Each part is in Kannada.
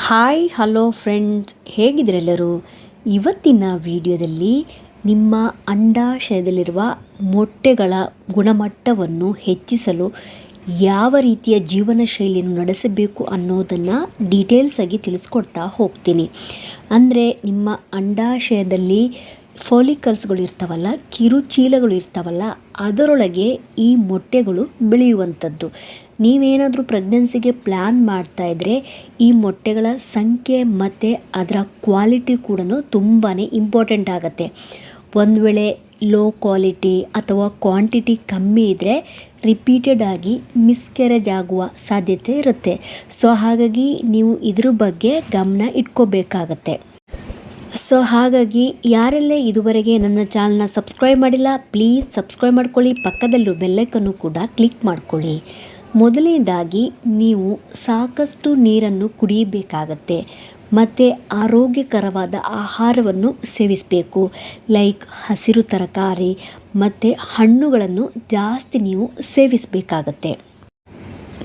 Hi, hello friends. ಹೇಗಿದ್ರೆಲ್ಲರೂ ಇವತ್ತಿನ ವಿಡಿಯೋದಲ್ಲಿ ನಿಮ್ಮ ಅಂಡಾಶಯದಲ್ಲಿರುವ ಮೊಟ್ಟೆಗಳ ಗುಣಮಟ್ಟವನ್ನು ಹೆಚ್ಚಿಸಲು ಯಾವ ರೀತಿಯ ಜೀವನ ಶೈಲಿಯನ್ನು ನಡೆಸಬೇಕು ಅನ್ನೋದನ್ನು ಡೀಟೇಲ್ಸ್ ಆಗಿ ತಿಳಿಸ್ಕೊಡ್ತಾ ಹೋಗ್ತೀನಿ. ಅಂದರೆ ನಿಮ್ಮ ಅಂಡಾಶಯದಲ್ಲಿ ಫೋಲಿಕಲ್ಸ್ಗಳು ಇರ್ತಾವಲ್ಲ, ಕಿರುಚೀಲಗಳು ಇರ್ತಾವಲ್ಲ, ಅದರೊಳಗೆ ಈ ಮೊಟ್ಟೆಗಳು ಬೆಳೆಯುವಂಥದ್ದು. ನೀವೇನಾದರೂ ಪ್ರೆಗ್ನೆನ್ಸಿಗೆ ಪ್ಲ್ಯಾನ್ ಮಾಡ್ತಾ ಇದ್ದರೆ ಈ ಮೊಟ್ಟೆಗಳ ಸಂಖ್ಯೆ ಮತ್ತು ಅದರ ಕ್ವಾಲಿಟಿ ಕೂಡ ತುಂಬಾ ಇಂಪಾರ್ಟೆಂಟ್ ಆಗುತ್ತೆ. ಒಂದು ವೇಳೆ ಲೋ ಕ್ವಾಲಿಟಿ ಅಥವಾ ಕ್ವಾಂಟಿಟಿ ಕಮ್ಮಿ ಇದ್ದರೆ ರಿಪೀಟೆಡ್ ಆಗಿ ಮಿಸ್ಕ್ಯಾರೇಜ್ ಆಗುವ ಸಾಧ್ಯತೆ ಇರುತ್ತೆ. ಸೊ ಹಾಗಾಗಿ ನೀವು ಇದ್ರ ಬಗ್ಗೆ ಗಮನ ಇಟ್ಕೋಬೇಕಾಗತ್ತೆ. ಸೊ ಹಾಗಾಗಿ ಯಾರೆಲ್ಲ ಇದುವರೆಗೆ ನನ್ನ ಚಾನಲ್ನ ಸಬ್ಸ್ಕ್ರೈಬ್ ಮಾಡಿಲ್ಲ ಪ್ಲೀಸ್ ಸಬ್ಸ್ಕ್ರೈಬ್ ಮಾಡ್ಕೊಳ್ಳಿ. ಪಕ್ಕದಲ್ಲೂ ಬೆಲ್ಲೈಕನ್ನು ಕೂಡ ಕ್ಲಿಕ್ ಮಾಡ್ಕೊಳ್ಳಿ. ಮೊದಲನೇದಾಗಿ ನೀವು ಸಾಕಷ್ಟು ನೀರನ್ನು ಕುಡಿಯಬೇಕಾಗತ್ತೆ ಮತ್ತು ಆರೋಗ್ಯಕರವಾದ ಆಹಾರವನ್ನು ಸೇವಿಸಬೇಕು. ಲೈಕ್ ಹಸಿರು ತರಕಾರಿ ಮತ್ತು ಹಣ್ಣುಗಳನ್ನು ಜಾಸ್ತಿ ನೀವು ಸೇವಿಸಬೇಕಾಗತ್ತೆ.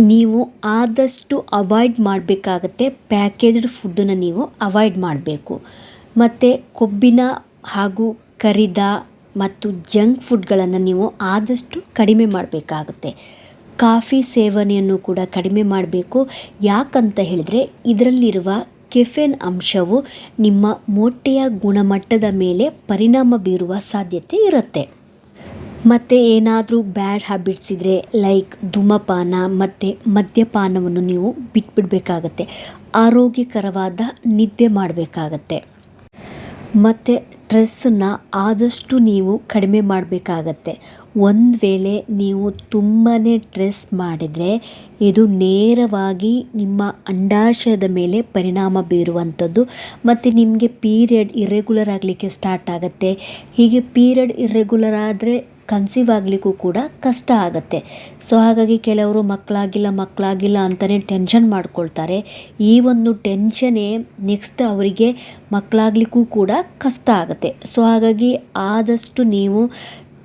ನೀವು ಆದಷ್ಟು ಅವಾಯ್ಡ್ ಮಾಡಬೇಕಾಗತ್ತೆ. ಪ್ಯಾಕೇಜ್ಡ್ ಫುಡ್ಡನ್ನು ನೀವು ಅವಾಯ್ಡ್ ಮಾಡಬೇಕು. ಮತ್ತು ಕೊಬ್ಬಿನ ಹಾಗೂ ಕರಿದ ಮತ್ತು ಜಂಕ್ ಫುಡ್ಗಳನ್ನು ನೀವು ಆದಷ್ಟು ಕಡಿಮೆ ಮಾಡಬೇಕಾಗುತ್ತೆ. ಕಾಫಿ ಸೇವನೆಯನ್ನು ಕೂಡ ಕಡಿಮೆ ಮಾಡಬೇಕು. ಯಾಕಂತ ಹೇಳಿದರೆ ಇದರಲ್ಲಿರುವ ಕೆಫೆನ್ ಅಂಶವು ನಿಮ್ಮ ಮೊಟ್ಟೆಯ ಗುಣಮಟ್ಟದ ಮೇಲೆ ಪರಿಣಾಮ ಬೀರುವ ಸಾಧ್ಯತೆ ಇರುತ್ತೆ. ಮತ್ತು ಏನಾದರೂ ಬ್ಯಾಡ್ ಹ್ಯಾಬಿಟ್ಸ್ ಇದ್ದರೆ ಲೈಕ್ ಧೂಮಪಾನ ಮತ್ತು ಮದ್ಯಪಾನವನ್ನು ನೀವು ಬಿಟ್ಬಿಡಬೇಕಾಗತ್ತೆ. ಆರೋಗ್ಯಕರವಾದ ನಿದ್ದೆ ಮಾಡಬೇಕಾಗತ್ತೆ. ಮತ್ತು ಸ್ಟ್ರೆಸ್ಸನ್ನು ಆದಷ್ಟು ನೀವು ಕಡಿಮೆ ಮಾಡಬೇಕಾಗತ್ತೆ. ಒಂದು ವೇಳೆ ನೀವು ತುಂಬಾ ಸ್ಟ್ರೆಸ್ ಮಾಡಿದರೆ ಇದು ನೇರವಾಗಿ ನಿಮ್ಮ ಅಂಡಾಶಯದ ಮೇಲೆ ಪರಿಣಾಮ ಬೀರುವಂಥದ್ದು ಮತ್ತು ನಿಮಗೆ ಪೀರಿಯಡ್ ಇರೆಗ್ಯುಲರ್ ಆಗಲಿಕ್ಕೆ ಸ್ಟಾರ್ಟ್ ಆಗುತ್ತೆ. ಹೀಗೆ ಪೀರಿಯಡ್ ಇರೆಗ್ಯುಲರ್ ಆದರೆ ಕನ್ಸೀವ್ ಆಗಲಿಕ್ಕೂ ಕೂಡ ಕಷ್ಟ ಆಗುತ್ತೆ. ಸೊ ಹಾಗಾಗಿ ಕೆಲವರು ಮಕ್ಕಳಾಗಿಲ್ಲ ಮಕ್ಕಳಾಗಿಲ್ಲ ಅಂತಲೇ ಟೆನ್ಷನ್ ಮಾಡ್ಕೊಳ್ತಾರೆ. ಈ ಒಂದು ಟೆನ್ಷನೇ ನೆಕ್ಸ್ಟ್ ಅವರಿಗೆ ಮಕ್ಕಳಾಗಲಿಕ್ಕೂ ಕೂಡ ಕಷ್ಟ ಆಗುತ್ತೆ. ಸೊ ಹಾಗಾಗಿ ಆದಷ್ಟು ನೀವು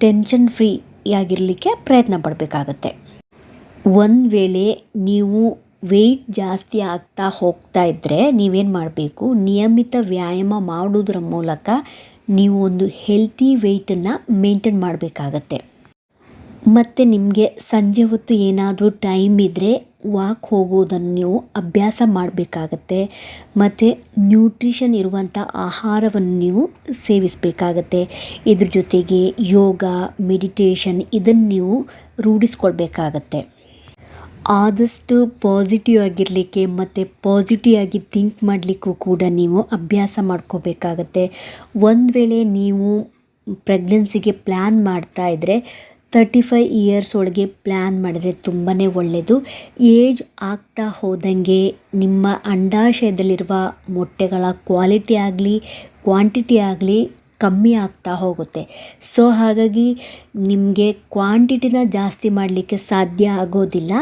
ಟೆನ್ಷನ್ ಫ್ರೀ ಆಗಿರಲಿಕ್ಕೆ ಪ್ರಯತ್ನ ಪಡಬೇಕಾಗತ್ತೆ. ಒಂದು ವೇಳೆ ನೀವು ವೆಯ್ಟ್ ಜಾಸ್ತಿ ಆಗ್ತಾ ಹೋಗ್ತಾ ಇದ್ದರೆ ನೀವೇನು ಮಾಡಬೇಕು? ನಿಯಮಿತ ವ್ಯಾಯಾಮ ಮಾಡೋದ್ರ ಮೂಲಕ ನೀವು ಒಂದು ಹೆಲ್ತಿ ವೆಯ್ಟನ್ನು ಮೇಂಟೈನ್ ಮಾಡಬೇಕಾಗತ್ತೆ. ಮತ್ತು ನಿಮಗೆ ಸಂಜೆ ಹೊತ್ತು ಏನಾದರೂ ಟೈಮ್ ಇದ್ದರೆ ವಾಕ್ ಹೋಗೋದನ್ನು ನೀವು ಅಭ್ಯಾಸ ಮಾಡಬೇಕಾಗತ್ತೆ. ಮತ್ತು ನ್ಯೂಟ್ರಿಷನ್ ಇರುವಂಥ ಆಹಾರವನ್ನು ನೀವು ಸೇವಿಸಬೇಕಾಗತ್ತೆ. ಇದ್ರ ಜೊತೆಗೆ ಯೋಗ, ಮೆಡಿಟೇಷನ್ ಇದನ್ನು ನೀವು ರೂಢಿಸ್ಕೊಳ್ಬೇಕಾಗತ್ತೆ. ಆದಷ್ಟು ಪಾಸಿಟಿವ್ ಆಗಿರಲಿಕ್ಕೆ ಮತ್ತು ಪಾಸಿಟಿವ್ ಆಗಿ ಥಿಂಕ್ ಮಾಡಲಿಕ್ಕೂ ಕೂಡ ನೀವು ಅಭ್ಯಾಸ ಮಾಡ್ಕೋಬೇಕಾಗತ್ತೆ. ಒಂದು ವೇಳೆ ನೀವು ಪ್ರೆಗ್ನೆನ್ಸಿಗೆ ಪ್ಲ್ಯಾನ್ ಮಾಡ್ತಾ ಇದ್ದರೆ ತರ್ಟಿ ಫೈ ಇಯರ್ಸ್ ಒಳಗೆ ಪ್ಲ್ಯಾನ್ ಮಾಡಿದರೆ ತುಂಬಾ ಒಳ್ಳೆಯದು ಏಜ್ ಆಗ್ತಾ ಹೋದಂಗೆ ನಿಮ್ಮ ಅಂಡಾಶಯದಲ್ಲಿರುವ ಮೊಟ್ಟೆಗಳ ಕ್ವಾಲಿಟಿ ಆಗಲಿ ಕ್ವಾಂಟಿಟಿ ಆಗಲಿ ಕಮ್ಮಿ ಆಗ್ತಾ ಹೋಗುತ್ತೆ. ಸೊ ಹಾಗಾಗಿ ನಿಮಗೆ ಕ್ವಾಂಟಿಟಿನ ಜಾಸ್ತಿ ಮಾಡಲಿಕ್ಕೆ ಸಾಧ್ಯ ಆಗೋದಿಲ್ಲ.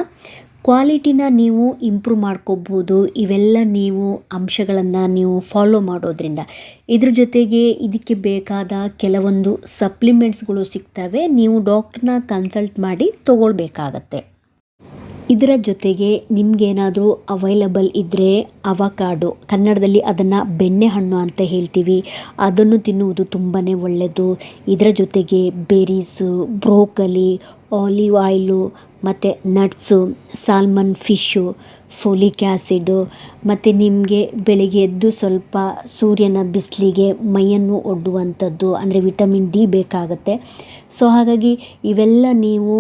ಕ್ವಾಲಿಟಿನ ನೀವು ಇಂಪ್ರೂವ್ ಮಾಡ್ಕೋಬೋದು. ಇವೆಲ್ಲ ನೀವು ಅಂಶಗಳನ್ನು ನೀವು ಫಾಲೋ ಮಾಡೋದ್ರಿಂದ. ಇದ್ರ ಜೊತೆಗೆ ಇದಕ್ಕೆ ಬೇಕಾದ ಕೆಲವೊಂದು ಸಪ್ಲಿಮೆಂಟ್ಸ್ಗಳು ಸಿಗ್ತವೆ. ನೀವು ಡಾಕ್ಟ್ರನ್ನ ಕನ್ಸಲ್ಟ್ ಮಾಡಿ ತೊಗೊಳ್ಬೇಕಾಗತ್ತೆ. ಇದರ ಜೊತೆಗೆ ನಿಮಗೇನಾದರೂ ಅವೈಲಬಲ್ ಇದ್ದರೆ ಅವಕಾಡೋ. ಕನ್ನಡದಲ್ಲಿ ಅದನ್ನು ಬೆಣ್ಣೆ ಹಣ್ಣು ಅಂತ ಹೇಳ್ತೀವಿ. ಅದನ್ನು ತಿನ್ನುವುದು ತುಂಬಾ ಒಳ್ಳೆಯದು ಇದರ ಜೊತೆಗೆ ಬೆರೀಸು, ಬ್ರೋಕಲಿ, ಆಲಿವ್ ಆಯಿಲು, ಮತ್ತು nuts, salmon fish folic acid ಮತ್ತು ನಿಮಗೆ ಬೆಳಗ್ಗೆ ಎದ್ದು ಸ್ವಲ್ಪ ಸೂರ್ಯನ ಬಿಸಿಲಿಗೆ ಮೈಯನ್ನು ಒಡ್ಡುವಂಥದ್ದು, ಅಂದರೆ ವಿಟಮಿನ್ ಡಿ ಬೇಕಾಗುತ್ತೆ. ಸೊ ಹಾಗಾಗಿ ಇವೆಲ್ಲ ನೀವು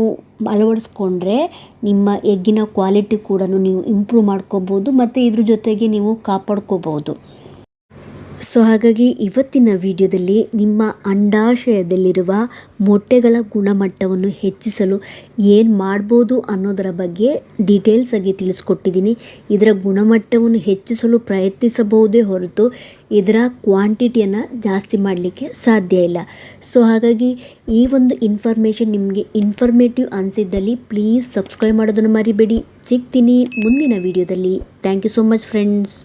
ಅಳವಡಿಸ್ಕೊಂಡ್ರೆ ನಿಮ್ಮ ಎಗ್ಗಿನ ಕ್ವಾಲಿಟಿ ಕೂಡ ನೀವು ಇಂಪ್ರೂವ್ ಮಾಡ್ಕೋಬೋದು. ಮತ್ತು ಇದ್ರ ಜೊತೆಗೆ ನೀವು ಕಾಪಾಡ್ಕೋಬೋದು ಸೊ ಹಾಗಾಗಿ ಇವತ್ತಿನ ವಿಡಿಯೋದಲ್ಲಿ ನಿಮ್ಮ ಅಂಡಾಶಯದಲ್ಲಿರುವ ಮೊಟ್ಟೆಗಳ ಗುಣಮಟ್ಟವನ್ನು ಹೆಚ್ಚಿಸಲು ಏನು ಮಾಡ್ಬೋದು ಅನ್ನೋದರ ಬಗ್ಗೆ ಡೀಟೇಲ್ಸ್ ಆಗಿ ತಿಳಿಸ್ಕೊಟ್ಟಿದ್ದೀನಿ. ಇದರ ಗುಣಮಟ್ಟವನ್ನು ಹೆಚ್ಚಿಸಲು ಪ್ರಯತ್ನಿಸಬಹುದೇ ಹೊರತು ಇದರ ಕ್ವಾಂಟಿಟಿಯನ್ನು ಜಾಸ್ತಿ ಮಾಡಲಿಕ್ಕೆ ಸಾಧ್ಯ ಇಲ್ಲ. ಸೊ ಹಾಗಾಗಿ ಈ ಒಂದು ಇನ್ಫಾರ್ಮೇಷನ್ ನಿಮಗೆ ಇನ್ಫಾರ್ಮೇಟಿವ್ ಅನಿಸಿದ್ದಲ್ಲಿ ಪ್ಲೀಸ್ ಸಬ್ಸ್ಕ್ರೈಬ್ ಮಾಡೋದನ್ನು ಮರಿಬೇಡಿ. ಸಿಗ್ತೀನಿ ಮುಂದಿನ ವಿಡಿಯೋದಲ್ಲಿ. Thank you so much friends